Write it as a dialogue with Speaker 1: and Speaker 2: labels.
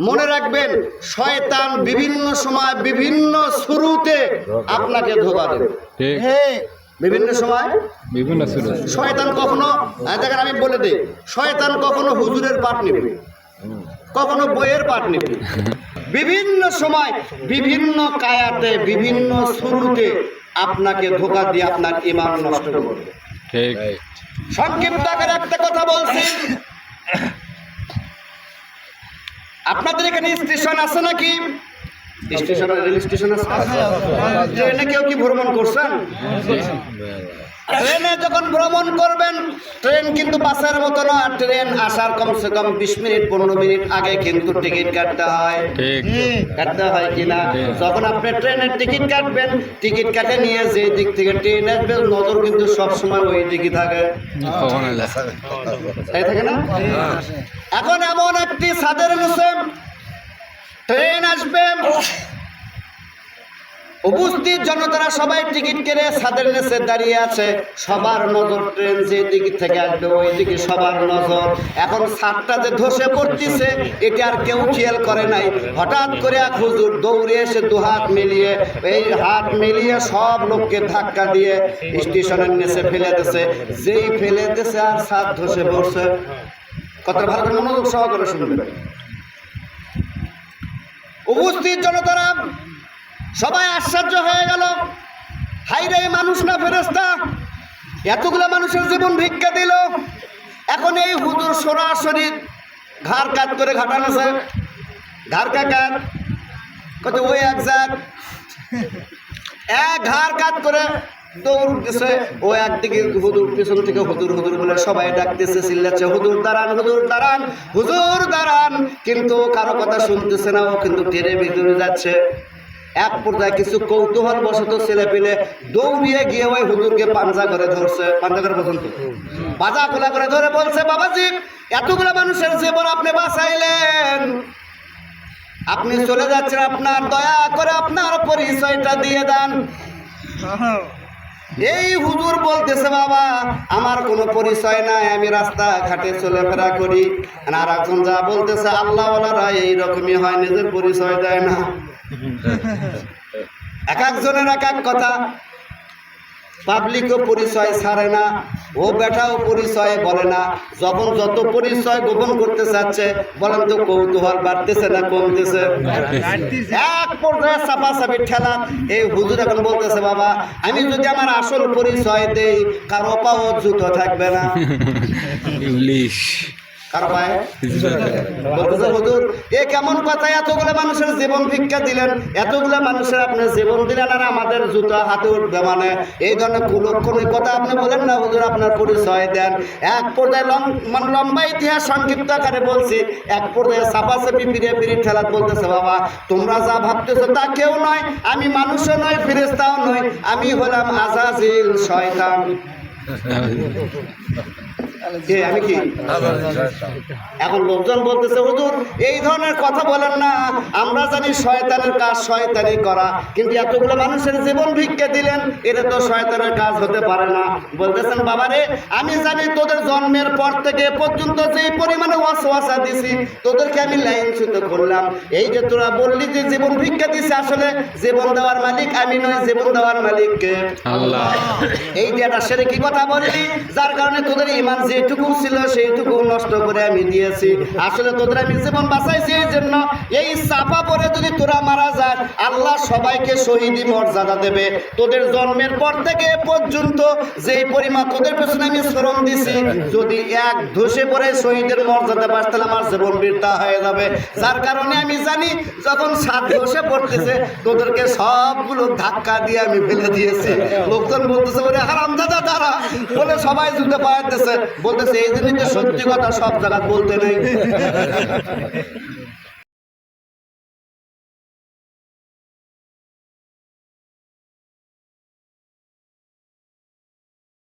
Speaker 1: মনে রাখবেন শয়তান বিভিন্ন সময় বিভিন্ন শুরুতে আপনাকে ধোকা দেবে।
Speaker 2: ঠিক।
Speaker 1: বিভিন্ন সময়?
Speaker 2: বিভিন্ন
Speaker 1: শয়তান কখনো দেখেন আমি বলে দিই শয়তান কখনো হুজুরের পাঠ নেবে কখনো বইয়ের পাঠ নেবে। বিভিন্ন সময় বিভিন্ন কায়াতে বিভিন্ন শুরুতে আপনাকে ধোকা দিয়ে আপনার ইমান নষ্ট করবে।
Speaker 2: ঠিক।
Speaker 1: সংক্ষিপ্ত আকারে একটা কথা বলছি। আপনাদের এখানে স্টেশন আছে নাকি? স্টেশন রেল স্টেশন ট্রেনে কেউ কি ভ্রমণ করছেন? ট্রেনে যখন ভ্রমণ করবেন ট্রেন কিন্তু বাসের মতো না। ট্রেন আসার কমসে কম বিশ মিনিট পনেরো মিনিট আগে কিন্তু টিকিট কাটতে হয়। কাটতে হয় কিনা? যখন আপনি ট্রেনের টিকিট কাটবেন টিকিট কাটে নিয়ে যে দিক থেকে ট্রেন আসবে নজর কিন্তু সবসময় ওই দিকে থাকে। তাই থাকে না? এখন এমন একটি ছাদের নিচে ট্রেন আসবে। উপস্থিত জনতারা সবাই টিকিট কেড়ে ছাদের নিচে দাঁড়িয়ে আছে। সবার নজর ট্রেন যে দিক থেকে আসবে ওই দিকে সবার নজর। এখন ছাদটা যে ধসে পড়তেছে, এটা আর কেউ খেয়াল করে নাই। হঠাৎ করে এক হুজুর দৌড়ে এসে দু হাত মিলিয়ে, এই হাত মিলিয়ে সব লোককে ধাক্কা দিয়ে স্টেশনের নিচে ফেলে দিছে যেই ফেলে দিছে আর ছাদ ধসে পড়ছে। কত ভালো মনোযোগ সহকারে শুনবেন। উপস্থিত জনতারা, সবাই আশ্চর্য হয়ে গেল। হাইরে মানুষ না ফেরস্তা এতগুলো মানুষের জীবন ভিক্ষা দিল। এখন এই হুজুর সরাসরি ঘাড় কাত করে ঘাটানো স্যার ঘাড় কাকার কত। ওই এক যাক এক ঘাড় কাত করে দৌড় দিছে ও একদিকে হুদুর পিছন থেকে হুদুর হুদুর বলে সবাই ডাকতেছে, চিল্লাচ্ছে হুদুর দাঁড়ান হুদুর দাঁড়ান, হুজুর দাঁড়ান। কিন্তু কারও কথা শুনতেছে না, ও কিন্তু টেরে ভিতরে যাচ্ছে। এক পর্যায়ে কিছু কৌতূহল বশত ছেলে পেলে দৌড়িয়ে গিয়ে ওই হুজুরকে পাঞ্জা করে ধরছে। পাঞ্জা করে পর্যন্ত বাজা খোলা করে ধরে বলছে, বাবাজি, এতগুলো মানুষের জীবন আপনি বাঁচাইলেন। আপনি চলে যাচ্ছেন, আপনার দয়া করে আপনার পরিচয়টা দিয়ে দেন। এই হুজুর বলতেছে, বাবা, আমার কোনো পরিচয় নাই, আমি রাস্তা ঘাটে চলাফেরা করি। আর এখন যা বলতেছে আল্লাহ এই রকমই হয়, নিজের পরিচয় দেয় না। এক একজনের এক এক কথা। পাবলিকও পরিচয় ছাড়ে না। ও বেটাও পরিচয় বলে না। যখন যত পরিচয় গোপন করতে চাচ্ছে, বলেন তো কৌতূহল বাড়তেছে না কমতেছে? এক পর্যায়ে চাপাচাপি ঠেলা এই হুজুর এখন বলতেছে, বাবা, আমি যদি আমার আসল পরিচয় দেই, কারও পাও জুতো থাকবে না।
Speaker 2: ইংলিশ।
Speaker 1: এ কেমন কথা মানুষের জীবন ভিক্ষা দিলেন মানুষের আপনি জীবন দিলেন আর আমাদের মানে। এই ধরনের কথা আপনি বলেন না আপনার দেন। এক মানে লম্বা ইতিহাস সংক্ষিপ্ত আকারে বলছি, এক পর্যায়ে চাপাচাপি ফিরে ফিরে ঠেলাত বলতেছে, বাবা, তোমরা যা ভাবতেছো তা কেউ নয়, আমি মানুষও নয় ফিরেস্তাও নয় আমি হলাম আজাজিল শয়তান। কে আমি কি? এখন লোকজন বলতেছে হুজুর এই ধরনের কথা বলেন না। আমরা জানি শয়তানের কাজ শয়তানি করা কিন্তু এতগুলো মানুষের জীবন ভিক্ষা দিলেন এটা তো শয়তানের কাজ হতে পারে না। বলতেছেন বাবারে আমি জানি তোদের জন্মের পর থেকে পর্যন্ত যে পরিমাণে ওয়াসওয়াসা দিছি তোদেরকে আমি লাইন ছুতে করলাম। এই যে তোরা বললি যে জীবন ভিক্ষা দিছে আসলে জীবন দেওয়ার মালিক আমি নয় জীবন দেওয়ার মালিক কে
Speaker 2: আল্লাহ।
Speaker 1: এই যে একটা সেরে কি কথা বললি যার কারণে তোদের ইমান যেটুকু ছিল সেইটুকু নষ্ট করে আমি দিয়েছি। আসলে তোদের আমি জীবন বাঁচাইছি এই জন্য এই চাপা পরে যদি তোরা মারা যায়, আল্লাহ সবাইকে শহীদি মর্যাদা দেবে। তোদের জন্মের পর থেকে পর্যন্ত যে পরিমাণ তোদের পেছনে আমি শ্রম দিছি, যদি এক ধসে পড়ে শহীদের মর্যাদা পাস, তাহলে আমার জীবন বৃদ্ধা হয়ে যাবে। যার কারণে আমি জানি, যখন সাত ধসে পড়তেছে, তোদেরকে সবগুলো ধাক্কা দিয়ে আমি ফেলে দিয়েছি। লোকজন বলতেছে, ওরে হারাম দাদা তারা বলে সবাই জুতে পাওয়াতেছে বলতেছে এই জিনিসটা সত্যি কথা সব জায়গা বলতে নেই।